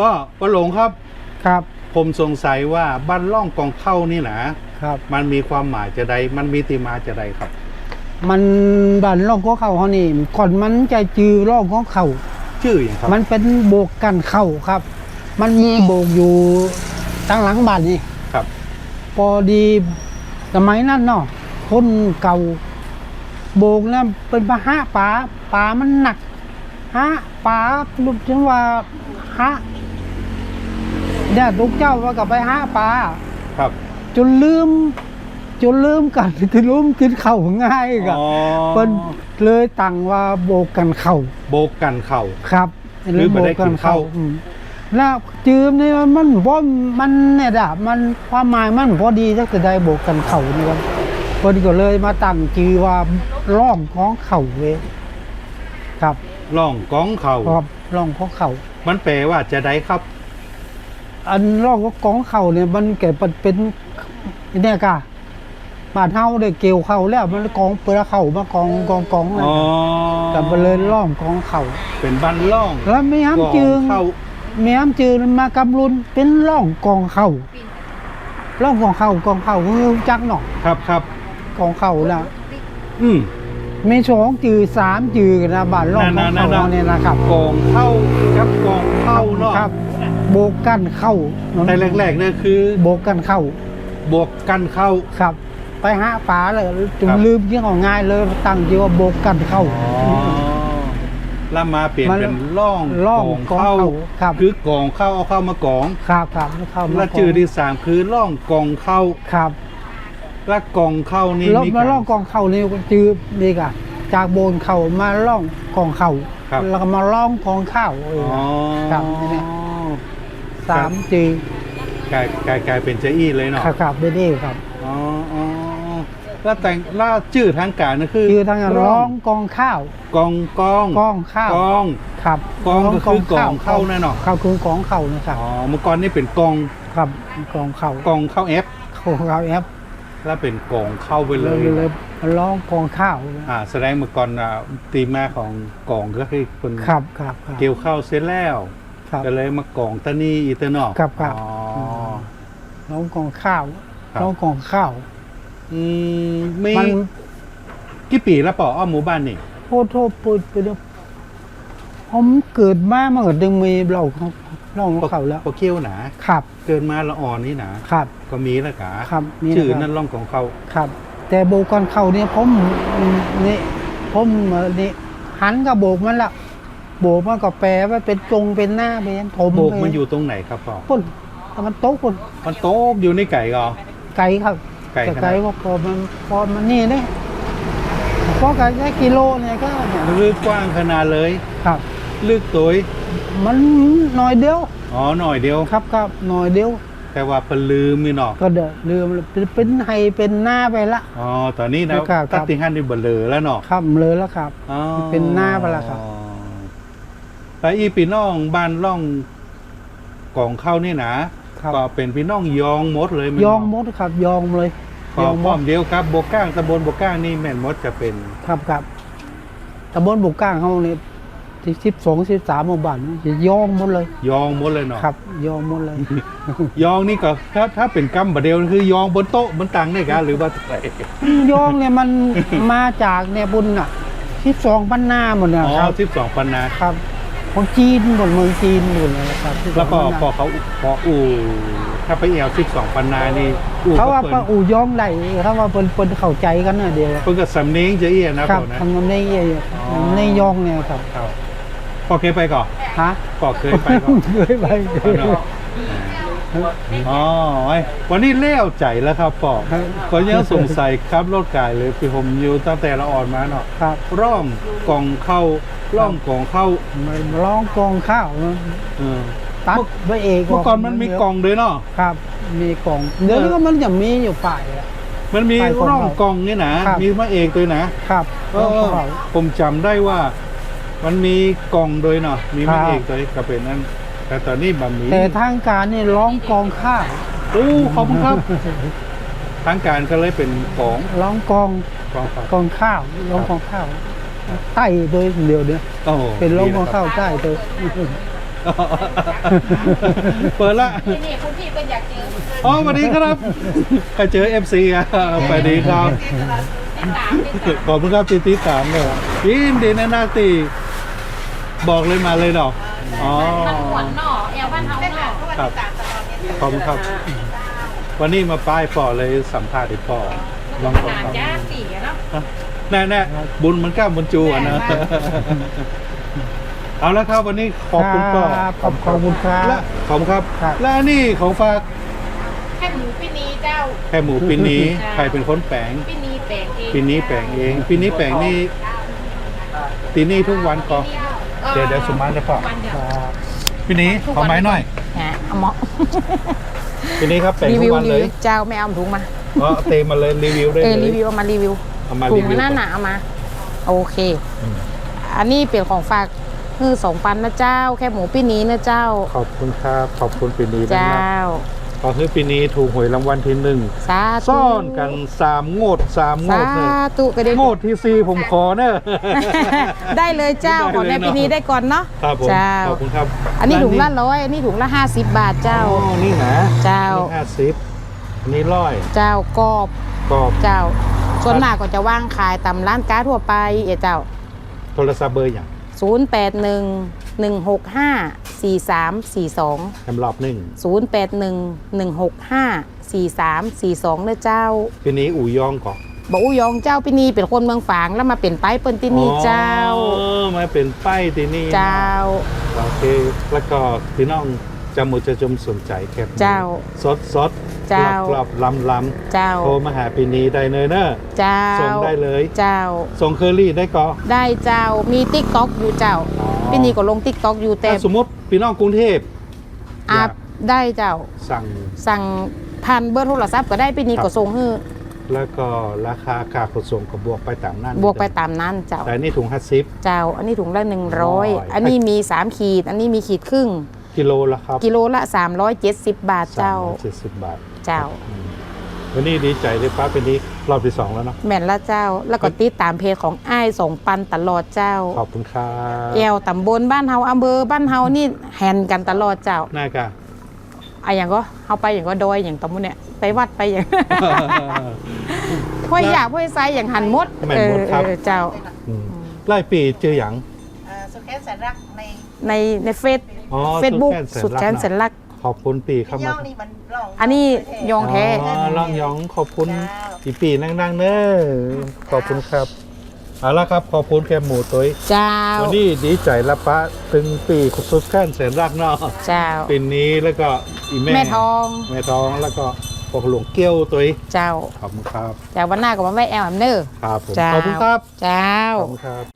ก็ป้าหลงครับ ครับ ผมสงสัยว่าบ้านล่องกองเข้านี่นะครับ มันมีความหมายจะใดมันมีติมาจะใดครับ มันดันร่องของเขาเขานี่ก่อนมันจะจือร่องของเขา ชื่ออย่างครับมันเป็นโบกกันเข้าครับ มันมีโบกอยู่ตั้งหลังบ้านนี่ ครับพอดีสมัยนั้นเนาะคนเก่า โบกนะเป็นปลาหาปลาปลามันหนักฮะปลาลุกถึงว่าฮะ เนี่ยลูกเจ้าว่ากับไปหาปลาครับ จนลืม จนลืมกันที่ลืมกินข้าวง่ายกับอ๋อเพิ่นเลยตั้งว่าโบกกันเข้าโบกกันเข่าครับหรือบ่ได้กินข้าวอืมแล้วจืมนี่มันบ่มันเนี่ยดะมันความหมายมันพอดีจักจะได้โบกกันเข่านี่ครับเพิ่นก็เลยมาตั้งชื่อว่าร่องของเข่าเว้ยครับล่องกองเข่าครับร่องของเข่ามันแปลว่าจะได้ครับ อันร่องของกองเข่าเนี่ยมันเกิดเป็นเนี่ยกะบาดเฮาได้เกี่ยวเข่าแล้วมันกองเปลือกเข่ามากองกองกองนะอ๋อแต่มันเลยร่องของเข่าเป็นบ้านล่อง แล้วไม่กห้ามองจึงเข้าแม้มจืนมากำลุนเป็นร่องกองเข่าร่องกองเข่ากองเข่าคือจักหนอกครับครับกองเข่านะอืมมีสองจือสามจือกันนะบาทร่องกองเข่านั่นๆๆเนี่ยนะครับกองเข้าครับกองเข้าเนาะครับ โบกกันเข้าแต่แรกๆเนี่ยคือ โบกกันเข้าบวกกันเข้าครับ ไปหาปลาเลยจนครับลืมยิ่งเอาง่ายเลยตั้งชื่อว่าโบกกันเข้าอ๋อแล้วมาเปลี่ยนมันเป็นล่องร่องกองเข้าครับคือกองเข้าเอาเข้ามากองครับครับเข้ามาแล้วจือที่สามคือล่องกองเข้าครับ และกองเข้านี่แล้วมีมาการล่องกองเข่านี่ก็จือนี่กะจากโบนเข่ามาล่องกองเข่าครับแล้วก็มาล่องกองข้าวเอออ๋อครับนี่แหละ สามจีกลายกลายกลายเป็นเจอี้เลยเนาะครับครับไม่ได้ครับอ๋ออ๋อแล้วแต่งล่าชื่อทางการนั่นคือคือทางร้องกองข้าวกองกองกองข้าวกองครับกองก็คือกองเข้าแน่นอนข้าวคือกองข้าวนะครับอ๋อเมื่อก่อนนี่เป็นกองครับกองข้าวกองเข้าเอฟกองข้าวแอปแล้วเป็นกองเข้าไปเลเลยยเลยร้องกองข้าวอ่าแสดงเมื่อก่อนอะตีมาของกองก็คือคนครับครับครับเกี่ยวข้าวเสร็จแล้ว ครับก็เลยมากองตะนี่อีเตอร์นอกครับครับ อ๋อร้องกองข้าวครับร้องกองข้าวอืมมีมันกี่ปีแล้วป่ออ้อมหมู่บ้านนี่โทษโทษปุดไปเดี๋ยวผมเกิดมาเมื่อดึงมีเราเขาเราของเขาแล้วพอเคี้ยวหนาครับเกินมาละอ่อนนี่หนาครับก็มีแล้วกะครับนี่ชื่อนะครับนั่นร่องของเขาครับ แต่โบกก่อนเข้าเนี่ยผมนี่ผมเอ่อนี่หันกับโบกมันละ โบกมันก็แปลว่าเป็นจงเป็นหน้าเป็นผมโบกมันไปอยู่ตรงไหนครับป่อปุ่นแต่มันโต๊ะปุ่นมันโต๊ะอยู่ในไก่ก็ไก่ครับไก่ขนาดแต่ไก่ว่าพอมันพอมันนี่เนี่ยพอไก่แค่กิโลเนี่ยก็เนี่ยลึกกว้างขนาดเลยครับ ลึกตัวมันหน่อยเดียวอ๋อหน่อยเดียวครับครับหน่อยเดียวแต่ว่าเปนลืมนี่เนาะก็เดือดเรือมันเป็นไฮเป็นหน้าไปละอ๋อตอนนี้นะครับตัดติหันนี่เบลอแล้วเนาะครับเลยแล้วครับอ๋อเป็นหน้าไปแล้วครับ แต่อีพี่น้องบ้านร่องกองเข้านี่นะครับ ก็เป็นพี่น้องยองหมดเลยแนยองเนาะมดครับ ยองเลย ขอยองมพร้อดมเดียวครับโบก้างตำบลโบก้างนี่แม่นมดจะเป็นครับครับตำบลบุกก้างเขาเนี่ยที่สิบสองสิบสามหมู่บ้านจะยองหมดเลย ยองหมดเลยเนาะครับ ยองหมดเลย ยองนี่ก็ถ้าถ้าเป็นกำบะเดียวคือยองบนโต๊ะบนตังนี่กันหรือว่าอะไรยองเนี่ยมัน มาจากเนี่ยบุญอะสิบสองพันหน้าหมดนะอ๋อครับ สิบสองปันนา ครับ ของจีนหมดเมืองจีนหมดเลยครับแล้วพอ12พอเขาพออู่ถ้าไปเอวสิบสองปันนานี่อู่เขาว่าเปิป้าดอู่ยองได้เขาว่าเปิ้นเปิ้นเข้าใจกันน่ะเดียวเพิ่งก็สำเนียงจะเอียนะครับผมนะทำมันในเอ่ยอ๋อในยองเนี่ยครับครับพอเคยไปก่อนฮะพอเคยไปก่อนเคยไป อ๋อไอ้วันนี้เลี้ยวใจแล้วครับปอครับก็ยังสงสัยครับรถกายเลยคือผมอยู่ตั้งแต่ละอ่อนมาเนาะครับร่องกองเข้าร่องกองเข้ามันร้องกองข้าวนะเออตัดไว้เองเมื่อก่อนมันมีกองด้วยเนาะครับ มีกล่องเดี๋ยวนี้ก็มันจะมีอยู่ฝ่ายอะมันมีไปกองร่องเข้ากองนี่นะครับมีมาเองด้วยนะครับเอร้องอข้าวผมจำได้ว่า มันมีกองด้วยเนาะมีมาครับเองด้วยก็เป็นนั่น แต่ตอนนี้บะหมี่แต่ทางการนี่ร้องกองข้าวโอ้ขอบคุณครับ ทางการก็เลยเป็นของร้องกองกองครับกองข้าวร้องกองข้าวใต้โดยเดียวเนี่ยโอ้โหเป็นร้องกองดีะคข้ารับวใต้โดยเปิดละที่นี่คุณพี่เป็นอยากเจออ๋อสวัสดีครับใครเจอ FC อะสวัสดีครับติดตามติดตามขอบคุณครับตีตีสามเนี่ยยินดีนะนาตีบอกเลยมาเลยเนาะ อ๋อ มันหวนหน่อแอลบ้านเฮาหน่อครับขอบคุณครับ วันนี้มาป้ายปอเลยสัมภาษณ์อีกปอลองขก่อนนาดครับย่าสี่อะเนาะแน่แน่ๆบุญมันกล้าบุญจูอะนะ เอาละครับวันนี้ขอบคุณปอครับขอบขอบคุณครับ และขอบคุณครับ ครับ และนี่ของฝากแค่หมูปีนี้เจ้า แค่หมูปีนี้จ้า ใครเป็นคนแปลงปีนี้แปลงเองปีนี้แปลงเองปีนี้แปลงนี่ปีนี้ทุกวันก็ เดี๋ยวเดี๋ยวสมมานะพ่อวันเดียวปีนี้ขอไม้หน่อยฮะเอาเหมาะปีนี้ครับแปลงรีทุวิกววันรีเลยวิวเจ้าไม่เอาถุงมาก็เตมาเลยรีวิวได้เออเลรียวิวเอามารีวิวเอามาถุรีงวิวหน้าหก่อนนาเอามา โอเคอืมอันนี้เป็นของฝากคือสองปันนะเจ้า แค่หมูปีนี้นะเจ้า ขอบคุณครับขอบคุณปีนี้นะเจ้าครับ ก็คือปีนี้ถูกหวยรางวัลที่หนึ่งสาธุซ่อนกันสามงวดสามงสาวดเลยธุก็ได้งวดที่สี่ผมขอเนอะ ได้เลยเจ้าได้เลยขอในปีนี้ได้ก่อนเนาะครับผมเจ้า ขอบคุณครับอันนี้ถุงละร้าร้อยอันนี้ถุงละห้าสิบบาทเจ้า อ๋อนี่นะเจ้าห้าสิบอันนี้ร้อยเจ้ากรอบกรอบเจ้า ส่วนมากก็จะว่างขายตามร้านค้าทั่วไปเอ๋เจ้า โทรศัพท์เบอร์อย่าง 0 8 1 1 6 5 4 3 4 2แอมรอบหนึ่ง0 8 1 1 6 5 4 3 4 2เด้อเจ้าปีนี้อู่ยองก่อนบอกอุยองเจ้าพี่นีเป็นคนเมืองฝางแล้วมาเป็นไปเปิ้นที่นี่เจ้า อ๋อมาเป็นป้ายที่นี่เจ้า โอเค แล้วก็พี่น้อง จำมุจะจมสนใจแคบหมูเจ้า สดสดเจ้ากรอบๆลำลำเจ้าโทรมาหาปีนี้ได้เลยเนอะเจ้าส่งได้เลยเจ้า ส่งเคอรี่ได้ก็ได้เจ้ามีติ๊กต็อกอยู่เจ้าอ๋อพี่นีก็ลงติ๊กต็อกอยู่แต่ถ้าสมมติพี่น้องกรุงเทพอาอยากได้เจ้าสั่งสั่งผ่านเบอร์โทรศัพท์ก็ได้พี่นีครับก็ส่งให้แล้วก็ราคาค่าขนส่งก็บวกไปตามนั้น บวกไปตามนั้นเจ้าแต่นี่ถุงห้าสิบเจ้า อันนี้ถุงละหนึ่งร้ร้ออยยอันนี้มี3ขีด อันนี้มีขีดครึ่ง กิโลละครับกิโลละ 370 บาทเจ้า เจ็ดสิบบาทเจ้าอืมวันนี้ดีใจเลยป้าเป็นนี้รอบที่สองแล้วเนาะแม่นละเจ้า แล้วก็ติดตามเพจของอ้ายส่งปันตลอดเจ้า ขอบคุณครับแอวตำบลบ้านเฮาอำเภอบ้านเฮานี่แฮนกันตลอดเจ้าหน้ากะ อะอย่างก็เฮาไปอย่างก็ดอยอย่างตำบลเนี่ยไปวัดไปอย่างพ่อยอยากพ่อยไซอย่างหันมดแม่นหมดครับเออเจ้าอืมไล่ปีเจออย่าง เอ่อสุดแค้นแสนรักใน ในในเฟซอ๋อเฟซบุ๊กสุสุดดแสแสนนแสแสนนรัรักกขอบคุณปีเข้าย่มาองนี่มันร้องอันนี้ยองแท้ อ๋อล่องยองขอบคุณเจ้าอีปีนั่งๆเนอะขอบคุณครับเอาละครับขอบคุณแคมหมูตัวเจ้า วันนี้ดีใจละปะถึงปีสุดแค้นแสนรักเนาะเจ้า ปีนี้แล้วก็อีแม่แม่ทอง แม่ทองแล้วก็พวกหลวงเกี้ยวตัวเจ้าขอบคุณครับ เจ้าวันหน้าก็มาแวะแอลแอมเนอร์ครับผมเจ้าขอบคุณครับเจ้า ขอบคุณครับ